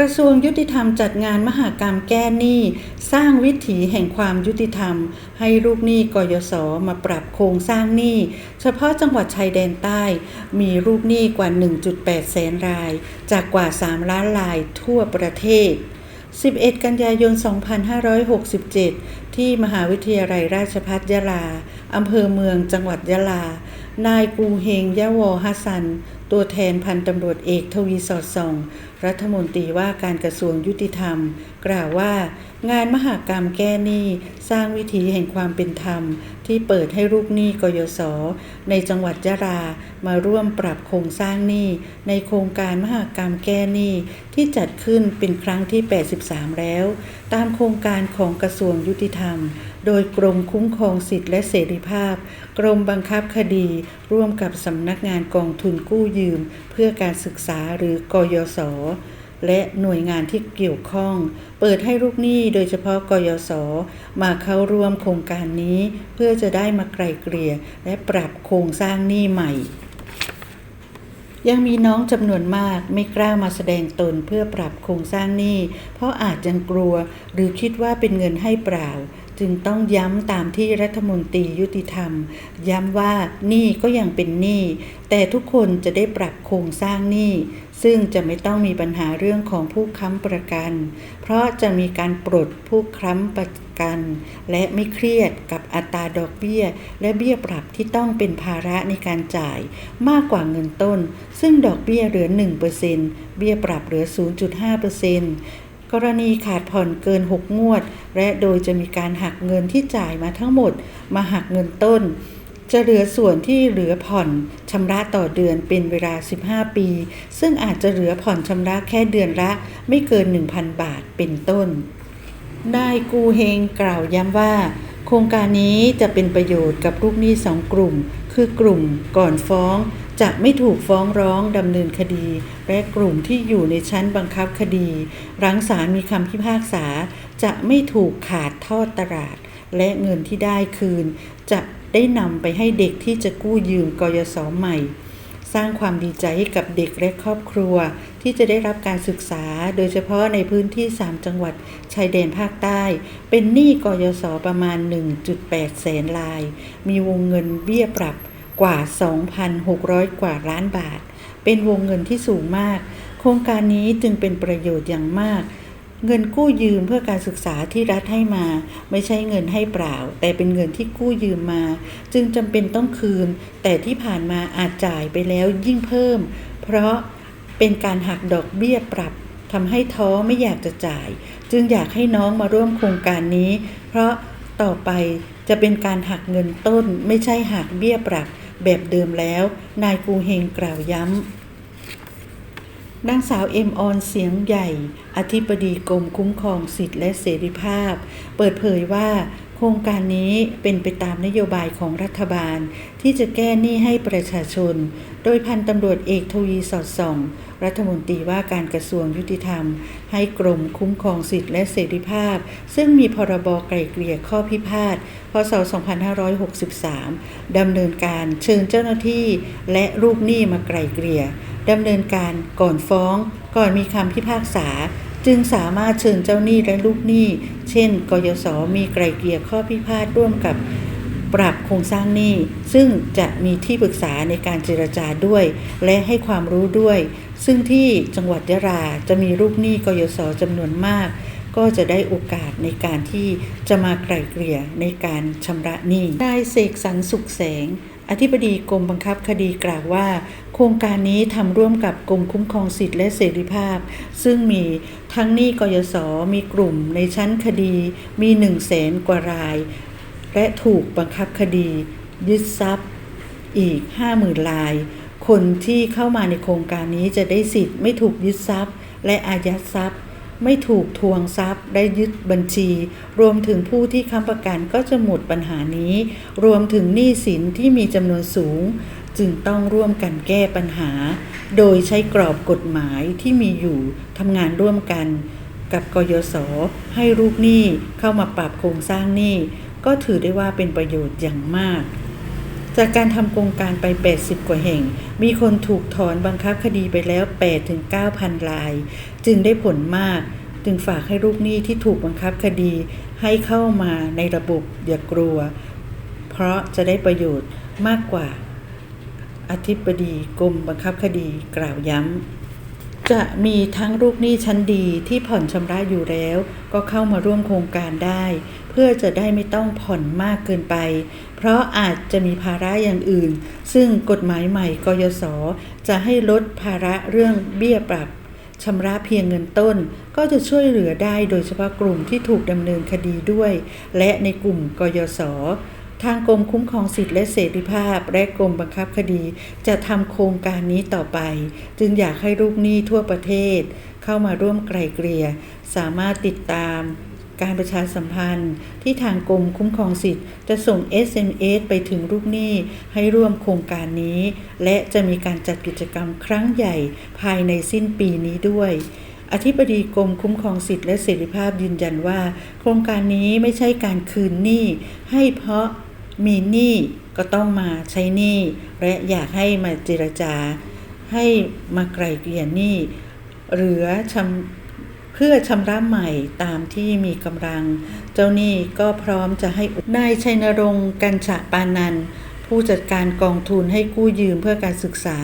กระทรวงยุติธรรมจัดงานมหากรรมแก้หนี้ สร้างวิถีแห่งความยุติธรรม ให้ลูกหนี้กยศมาปรับโครงสร้างหนี้ เฉพาะจังหวัดชายแดนใต้ มีลูกหนี้กว่า 1.8 แสนราย จากกว่า 3 ล้านรายทั่วประเทศ 11 กันยายน 2567 ที่มหาวิทยาลัยราชภัฏยะลา อำเภอเมืองจังหวัดยะลา นายกูเฮงยะวอฮัสซัน ตัวแทนพันตำรวจเอกทวีสอดส่อง รัฐมนตรีว่าการกระทรวงยุติธรรม กล่าวว่า งานมหากรรมแก้หนี้สร้างวิถีแห่งความเป็นธรรม ที่เปิดให้ลูกหนี้กยศในจังหวัดยะลามาร่วมปรับโครงสร้างหนี้ในโครงการมหากรรมแก้หนี้ที่จัดขึ้นเป็นครั้งที่ 83 แล้ว ตามโครงการของกระทรวงยุติธรรม โดยกรมคุ้มครองสิทธิและเสรีภาพ กรมบังคับคดี ร่วมกับสำนักงานกองทุนกู้ยืม เพื่อการศึกษาหรือกยศและหน่วยงานที่เกี่ยวข้อง เปิดให้ลูกหนี้โดยเฉพาะกยศมาเข้าร่วมโครงการนี้ เพื่อจะได้มาไกลเกลี่ยและปรับโครงสร้างหนี้ใหม่ ยังมีน้องจำนวนมากไม่กล้ามาแสดงตนเพื่อปรับโครงสร้างหนี้ เพราะอาจยังกลัวหรือคิดว่าเป็นเงินให้เปล่า จึงต้องย้ำตามที่รัฐมนตรียุติธรรม ย้ำว่าหนี้ก็ยังเป็นหนี้แต่ทุกคนจะได้ปรับโครงสร้างหนี้ซึ่งจะไม่ต้องมีปัญหาเรื่องของผู้ค้ำประกัน เพราะจะมีการปลดผู้ค้ำประกัน และไม่เครียดกับอัตราดอกเบี้ย และเบี้ยปรับที่ต้องเป็นภาระในการจ่าย มากกว่าเงินต้น ซึ่งดอกเบี้ยเหลือ 1%เบี้ยปรับเหลือ 0.5% กรณีขาดผ่อนเกิน 6 งวด และโดยจะมีการหักเงินที่จ่ายมาทั้งหมด มาหักเงินต้น จะเหลือส่วนที่เหลือผ่อนชำระต่อเดือนเป็นเวลา 15 ปี ซึ่งอาจจะเหลือผ่อนชำระแค่เดือนละ ไม่เกิน 1,000 บาทเป็นต้น นายกูเฮงกล่าวย้ำว่า โครงการนี้จะเป็นประโยชน์กับลูกหนี้สองกลุ่ม คือกลุ่มก่อนฟ้อง จะไม่ถูกฟ้องร้องดำเนินคดี และกลุ่มที่อยู่ในชั้นบังคับคดี หลังศาลมีคำพิพากษา จะไม่ถูกขาดทอดตลาด และเงินที่ได้คืน จะได้นำไปให้เด็กที่จะกู้ยืมกยศใหม่ สร้างความดีใจให้กับเด็กและครอบครัว ที่จะได้รับการศึกษา โดยเฉพาะในพื้นที่ 3 จังหวัดชายแดนภาคใต้ เป็นหนี้กยศประมาณ 1.8 แสนลาย มีวงเงินเบี้ยปรับ กว่า 2,600 กว่าล้านบาท เป็นวงเงินที่สูงมาก โครงการนี้จึงเป็นประโยชน์อย่างมาก เงินกู้ยืมเพื่อการศึกษาที่รัฐให้มา ไม่ใช่เงินให้เปล่า แต่เป็นเงินที่กู้ยืมมา จึงจำเป็นต้องคืน แต่ที่ผ่านมาอาจจ่ายไปแล้วยิ่งเพิ่ม เพราะเป็นการหักดอกเบี้ยปรับทำให้ท้อไม่อยากจะจ่าย จึงอยากให้น้องมาร่วมโครงการนี้ เพราะต่อไปจะเป็นการหักเงินต้นไม่ใช่หักเบี้ยปรับ แบบเดิมแล้ว นายกูเฮงกล่าวย้ำ นางสาวเอ็มออนเสียงใหญ่ อธิบดีกรมคุ้มครองสิทธิและเสรีภาพ เปิดเผยว่า โครงการนี้เป็นไปตามนโยบายของรัฐบาล ที่จะแก้หนี้ให้ประชาชน โดยพันตำรวจเอกทวีสอดส่อง รัฐมนตรีว่าการกระทรวงยุติธรรม ให้กรมคุ้มครองสิทธิและเสรีภาพ ซึ่งมีพรบไกลเกลี่ยข้อพิพาท พศ 2563 ดำเนินการเชิญเจ้าหน้าที่ และลูกหนี้มาไกลเกลี่ยดำเนินการก่อนฟ้อง ก่อนมีคำพิพากษา จึงสามารถเชิญเจ้าหนี้และลูกหนี้ เช่น กยศมีไกลเกลี่ยข้อพิพาทร่วมกับปรับโครงสร้างหนี้ ซึ่งจะมีที่ปรึกษาในการเจรจาด้วย และให้ความรู้ด้วย ซึ่งที่จังหวัดยะลาจะมีลูกหนี้กยศจำนวนมาก ก็จะได้โอกาสในการที่จะมาไกลเกลี่ยในการชำระหนี้นายเสกสรรสุขแสง อธิบดีกรมบังคับคดีกล่าวว่า โครงการนี้ทำร่วมกับกรมคุ้มครองสิทธิและเสรีภาพ ซึ่งมีทั้งหนี้กยศมีกลุ่มในชั้นคดีมี1 0 0 0 0แสนกว่าราย และถูกบังคับคดี ยึดทรัพย์อีก 50,000ราย คนที่เข้ามาในโครงการนี้จะได้สิทธิ์ไม่ถูกยึดทรัพย์ และอายัดทรัพย์ ไม่ถูกทวงทรัพย์ ได้ยึดบัญชี รวมถึงผู้ที่ค้ำประกันก็จะหมดปัญหานี้ รวมถึงหนี้สินที่มีจำนวนสูง จึงต้องร่วมกันแก้ปัญหา โดยใช้กรอบกฎหมายที่มีอยู่ทำงานร่วมกัน กับกยศให้ลูกหนี้เข้ามาปรับโครงสร้างหนี้ก็ถือได้ว่าเป็นประโยชน์อย่างมาก จากการทำโครงการไป 80 กว่าแห่ง มีคนถูกถอนบังคับคดีไปแล้ว 8 ถึง 9,000 ราย จึงได้ผลมาก จึงฝากให้ลูกหนี้ที่ถูกบังคับคดีให้เข้ามาในระบบอย่ากลัว เพราะจะได้ประโยชน์มากกว่า อธิบดีกรมบังคับคดีกล่าวย้ำจะมีทั้งลูกหนี้ชั้นดีที่ผ่อนชำระอยู่แล้ว ก็เข้ามาร่วมโครงการได้ พื่อจะได้ไม่ต้องผ่อนมากเกินไป เพราะอาจจะมีภาระอย่างอื่น ซึ่งกฎหมายใหม่กยศจะให้ลดภาระเรื่องเบี้ยปรับชำระเพียงเงินต้น ก็จะช่วยเหลือได้โดยเฉพาะกลุ่มที่ถูกดำเนินคดีด้วย และในกลุ่มกยศทางกรมคุ้มครองสิทธิและเสรีภาพ และกรมบังคับคดี จะทำโครงการนี้ต่อไป จึงอยากให้ลูกหนี้ทั่วประเทศ เข้ามาร่วมไกลเกลี่ยสามารถติดตาม การประชาสัมพันธ์ ที่ทางกรมคุ้มครองสิทธิ์ จะส่ง SMS ไปถึงลูกหนี้ให้ร่วมโครงการนี้ และจะมีการจัดกิจกรรมครั้งใหญ่ภายในสิ้นปีนี้ด้วยอธิบดีกรมคุ้มครองสิทธิและเสรีภาพยืนยันว่า โครงการนี้ไม่ใช่การคืนหนี้ให้เพราะมีหนี้ก็ต้องมาใช้หนี้และอยากให้มาเจรจา ให้มาไกลเกลี่ยหนี้เหลือชำ เพื่อชำระใหม่ตามที่มีกำลัง เจ้าหนี้ก็พร้อมจะให้นายชัยนรงค์กัญฉะปานันผู้จัดการกองทุนให้กู้ยืมเพื่อการศึกษา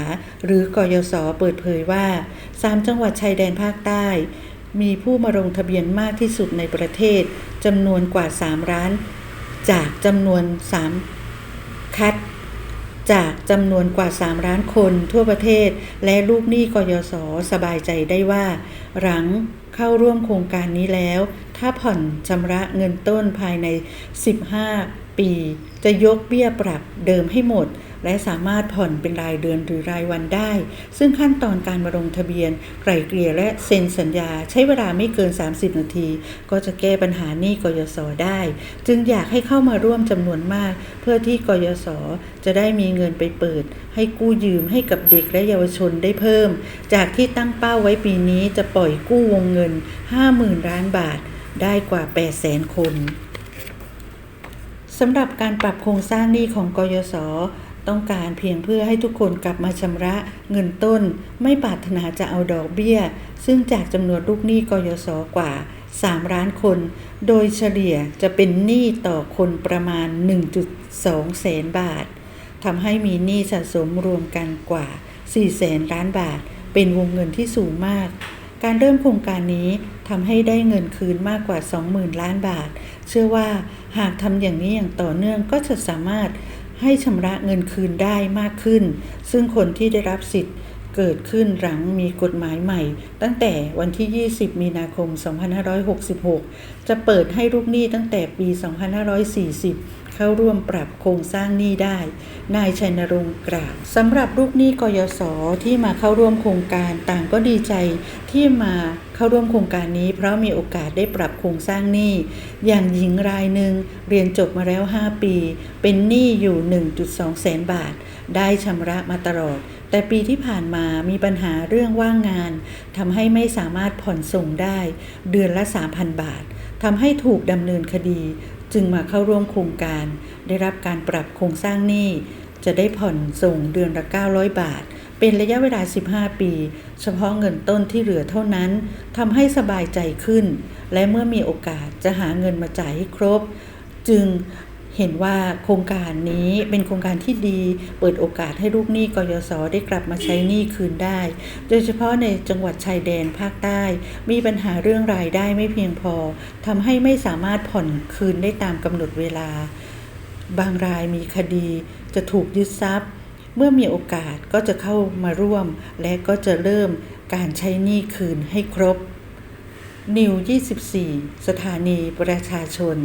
หรือกยศเปิดเผยว่า 3 จังหวัดชายแดนภาคใต้ มีผู้มาลงทะเบียนมากที่สุดในประเทศจำนวนกว่า 3 ล้าน จากจำนวน 3 คัด จากจำนวนกว่า 3 ล้านคนทั่วประเทศ และลูกหนี้กยศสบายใจได้ว่า หลัง เข้าร่วมโครงการนี้แล้ว ถ้าผ่อนชำระเงินต้นภายใน 15 ปี จะยกเบี้ยปรับเดิมให้หมด และสามารถผ่อนเป็นรายเดือนหรือรายวันได้ ซึ่งขั้นตอนการมาลงทะเบียน ไกล่เกลี่ยและเซ็นสัญญา ใช้เวลาไม่เกิน 30 นาที ก็จะแก้ปัญหาหนี้กยศได้ จึงอยากให้เข้ามาร่วมจำนวนมาก เพื่อที่กยศจะได้มีเงินไปเปิด ให้กู้ยืมให้กับเด็กและเยาวชนได้เพิ่ม จากที่ตั้งเป้าไว้ปีนี้จะปล่อยกู้วงเงิน 50,000 ล้านบาท ได้กว่า 800,000 คนสำหรับการปรับโครงสร้างหนี้ของกยศ ต้องการเพียงเพื่อให้ทุกคนกลับมาชำระเงินต้น ไม่ปรารถนาจะเอาดอกเบี้ย ซึ่งจากจำนวนลูกหนี้กยศกว่า 3 ล้านคน โดยเฉลี่ยจะเป็นหนี้ต่อคนประมาณ 1.2 แสนบาททำให้มีหนี้สะสมรวมกันกว่า 4 แสนล้านบาท เป็นวงเงินที่สูงมาก การเริ่มโครงการนี้ทำให้ได้เงินคืนมากกว่า 20,000 ล้านบาท เชื่อว่าหากทำอย่างนี้อย่างต่อเนื่องก็จะสามารถ ให้ชำระเงินคืนได้มากขึ้น ซึ่งคนที่ได้รับสิทธิ์เกิดขึ้นหลังมีกฎหมายใหม่ ตั้งแต่วันที่ 20 มีนาคม 2566 จะเปิดให้ลูกหนี้ตั้งแต่ปี 2540 เข้าร่วมปรับโครงสร้างหนี้ได้ นายชัยนรงค์กล่าวสำหรับลูกหนี้กยศที่มาเข้าร่วมโครงการต่างก็ดีใจที่มาเข้าร่วมโครงการนี้ เพราะมีโอกาสได้ปรับโครงสร้างหนี้ อย่างหญิงรายหนึ่งเรียนจบมาแล้ว 5 ปี เป็นหนี้อยู่ 1.2 แสนบาท ได้ชำระมาตลอด แต่ปีที่ผ่านมามีปัญหาเรื่องว่างงานทำให้ไม่สามารถผ่อนส่งได้ เดือนละ 3,000 บาททำให้ถูกดำเนินคดี จึงมาเข้าร่วมโครงการ ได้รับการปรับโครงสร้างหนี้ จะได้ผ่อนส่งเดือนละ 900 บาท เป็นระยะเวลา 15 ปี เฉพาะเงินต้นที่เหลือเท่านั้นทำให้สบายใจขึ้น และเมื่อมีโอกาสจะหาเงินมาจ่ายให้ครบ จึง เห็นว่าโครงการนี้เป็นโครงการที่ดี เปิดโอกาสให้ลูกหนี้กยศได้กลับมาใช้หนี้คืนได้ โดยเฉพาะในจังหวัดชายแดนภาคใต้ มีปัญหาเรื่องรายได้ไม่เพียงพอทำให้ไม่สามารถผ่อนคืนได้ตามกำหนดเวลา บางรายมีคดีจะถูกยึดทรัพย์ เมื่อมีโอกาสก็จะเข้ามาร่วม และก็จะเริ่มการใช้หนี้คืนให้ครบนิว 24 สถานีประชาชน